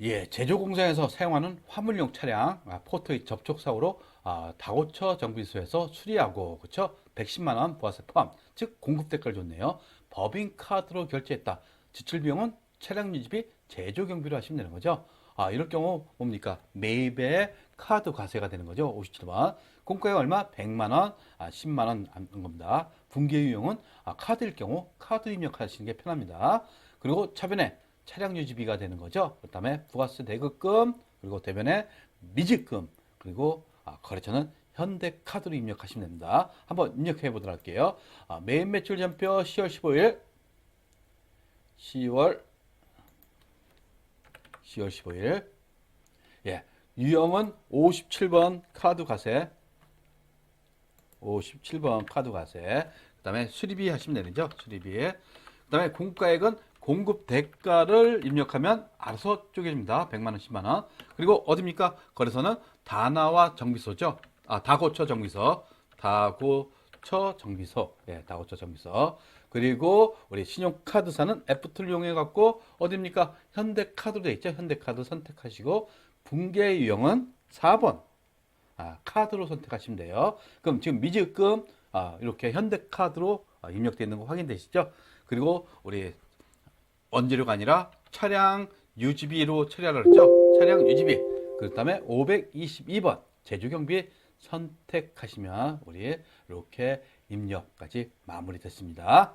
예, 제조 공장에서 사용하는 화물용 차량 아, 포트의 접촉 사고로 아, 다고처 정비소에서 수리하고 그렇죠? 110만 원 부가세 포함, 즉 공급 대가를 줬네요. 법인 카드로 결제했다. 지출 비용은 차량 유지비, 제조 경비로 하시면 되는 거죠. 아, 이럴 경우 뭡니까? 매입에 카드 과세가 되는 거죠. 57만. 공가가 얼마? 100만 원, 아, 10만 원 하는 겁니다. 분계 유형은 아, 카드일 경우 카드 입력하시는 게 편합니다. 그리고 차변에 차량 유지비가 되는 거죠. 그 다음에 부가세 대급금 그리고 대변에 미지금 그리고 아, 거래처는 현대카드로 입력하시면 됩니다. 한번 입력해 보도록 할게요. 아, 메인 매출 전표 10월 15일 10월 10월 15일 예 유형은 57번 카드 과세 57번 카드 과세 그 다음에 수리비 하시면 되죠 수리비 그 다음에 공가액은 공급 대가를 입력하면 알아서 쪼개집니다. 100만원 10만원. 그리고 어딥니까? 거래소는 다나와 정비소죠? 아 다고처 정비소. 다고처 정비소. 예 다고처 정비소. 그리고 우리 신용카드사는 애프트를 이용해 갖고 어딥니까? 현대카드로 돼 있죠? 현대카드 선택하시고 분계 유형은 4번. 아, 카드로 선택하시면 돼요. 그럼 지금 미지금 아, 이렇게 현대카드로 아, 입력되어 있는 거 확인되시죠? 그리고 우리 원재료가 아니라 차량 유지비로 처리하라 그랬죠? 차량 유지비. 그 다음에 522번 제주경비 선택하시면 우리 이렇게 입력까지 마무리됐습니다.